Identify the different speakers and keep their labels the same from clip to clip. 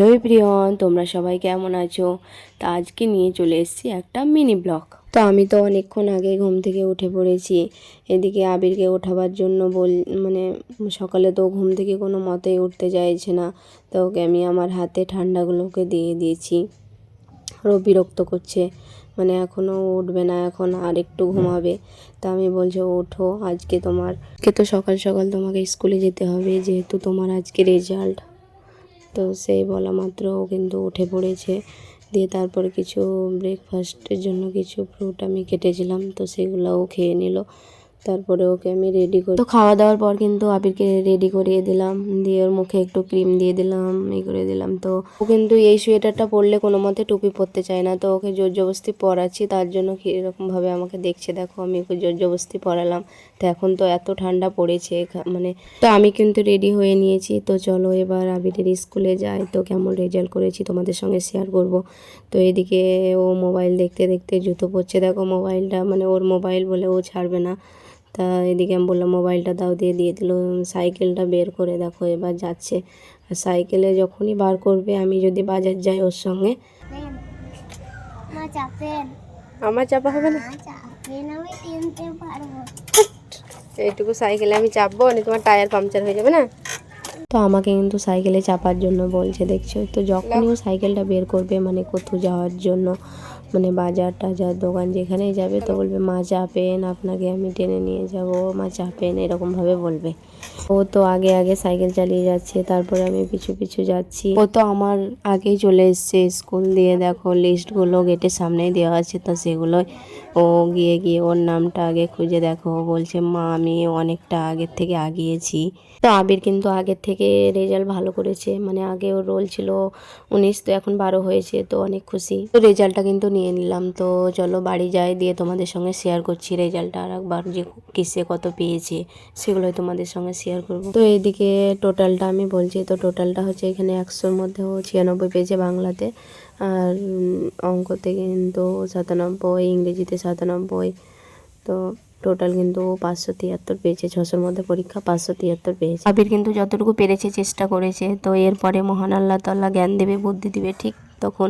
Speaker 1: Hello প্রিয়ন, তোমরা সবাই কেমন আছো? তা আজকে নিয়ে চলে এসেছি একটা মিনি ব্লগ তো আমি তো অনেকক্ষণ আগে ঘুম থেকে উঠে পড়েছি। এদিকে আবিরকে ওঠাবার জন্য বল মানে সকালে তো ঘুম থেকে কোনো মতেই উঠতে চাইছে না। তো ওকে আমি আমার হাতে ঠান্ডাগুলোকে দিয়ে দিয়েছি। আরও বিরক্ত করছে। মানে এখনও উঠবে না, এখন আর একটু ঘুমাবে। তা আমি বলছি, ওঠো, আজকে তোমার আজকে তো সকাল সকাল তোমাকে স্কুলে যেতে হবে, যেহেতু তোমার আজকে রেজাল্ট তো সেই বলা মাত্র ও কিন্তু উঠে পড়েছে। দিয়ে তারপর কিছু ব্রেকফাস্টের জন্য কিছু ফ্রুট আমি কেটেছিলাম, তো সেগুলোও খেয়ে নিল। তারপরে ওকে আমি রেডি করি। তো খাওয়া দাওয়ার পর কিন্তু আবিরকে রেডি করিয়ে দিলাম। দিয়ে ওর মুখে একটু ক্রিম দিয়ে দিলাম এই করে দিলাম। তো ও কিন্তু এই সোয়েটারটা পরলে কোনো মতে টুপি পরতে চায় না। তো ওকে জোর জবস্তি পরাচ্ছি, তার জন্য কীরকমভাবে আমাকে দেখছে, দেখো আমি ওকে জোর জবস্তি পরালাম। তো এখন তো এত ঠান্ডা পড়েছে মানে তো আমি কিন্তু রেডি হয়ে নিয়েছি। তো চলো এবার আবিরের স্কুলে যাই। তো কেমন রেজাল্ট করেছি তোমাদের সঙ্গে শেয়ার করব। তো এদিকে ও মোবাইল দেখতে দেখতে জুতো পড়ছে দেখো মোবাইলটা মানে ওর মোবাইল বলে ও ছাড়বে না। তা এদিকে আমি বললাম মোবাইলটা দাও দিয়ে দিয়ে দিল। সাইকেলটা বের করে দেখো এবার যাচ্ছে। আর সাইকেলে যখনই বার করবে আমি যদি বাজার যাই ওর সঙ্গে। আমার চাপা হবে না? এইটুকু সাইকেলে আমি চাপবো না তোমার টায়ার পাংচার হয়ে যাবে না? তো আমাকে কিন্তু সাইকেলে চাপার জন্য বলছে দেখছ? তো যখনই ও সাইকেলটা বের করবে মানে কোথাও যাওয়ার জন্য মানে বাজার টাজার দোকান যেখানেই যাবে তো বলবে, মা চাপেন আপনাকে আমি টেনে নিয়ে যাব। মা চাপেন এরকমভাবে বলবে। ও তো আগে আগে সাইকেল চালিয়ে যাচ্ছে, তারপরে আমি পিছু পিছু যাচ্ছি। ও তো আমার আগেই চলে এসছে স্কুল দিয়ে। দেখো, লিস্টগুলো গেটের সামনেই দেওয়া আছে তো সেগুলোই। ও গিয়ে গিয়ে ওর নামটা আগে খুঁজে দেখো। বলছে, মা, আমি অনেকটা আগের থেকে আগিয়েছি। তো আবির কিন্তু আগের থেকে রেজাল্ট ভালো করেছে। মানে আগে ওর রোল ছিল উনিশ, তো এখন বারো হয়েছে, তো অনেক খুশি। তো রেজাল্টটা কিন্তু নিয়ে নিলাম। তো চলো বাড়ি যাই, দিয়ে তোমাদের সঙ্গে শেয়ার করছি রেজাল্টটা আর একবার যে কিসে কত পেয়েছে, সেগুলোই তোমাদের সঙ্গে শেয়ার করব। তো এদিকে টোটালটা আমি বলছি, তো টোটালটা হচ্ছে এখানে একশোর মধ্যে ও ছিয়ানব্বই পেয়েছে বাংলাতে, আর অঙ্কতে কিন্তু সাতানব্বই, ইংরেজিতে সাতানব্বই, তো টোটাল কিন্তু পাঁচশো তিয়াত্তর পেয়েছে, ছশোর মধ্যে পরীক্ষা পাঁচশো তিয়াত্তর পেয়েছে। আবির কিন্তু যতটুকু পেরেছে, চেষ্টা করেছে, তো এরপরে মহান আল্লাহ তাল্লাহ জ্ঞান দেবে, বুদ্ধি দিবে, ঠিক তখন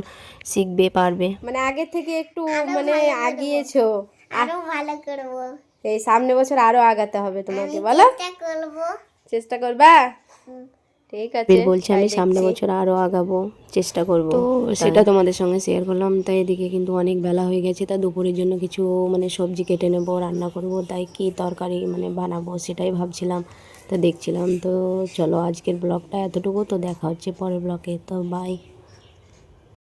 Speaker 1: শিখবে পারবে। মানে আগের থেকে একটু মানে আগিয়েছো।
Speaker 2: আরও ভালো করব।
Speaker 1: এই সামনে বছর আরও আগাতে হবে তোমাকে বলো।
Speaker 2: চেষ্টা করব।
Speaker 1: চেষ্টা করবা? ঠিক আছে বলছি আমি সামনে বছর আরও আগাবো চেষ্টা করব। তো সেটা তোমাদের সঙ্গে শেয়ার করলাম তাই এদিকে কিন্তু অনেক বেলা হয়ে গেছে তা দুপুরের জন্য কিছু মানে সবজি কেটে নেব রান্না করব তাই কি তরকারি মানে বানাবো সেটাই ভাবছিলাম তো দেখছিলাম। তো চলো আজকের ব্লগটা এতটুকু তো দেখা হচ্ছে পরের ব্লগে তো বাই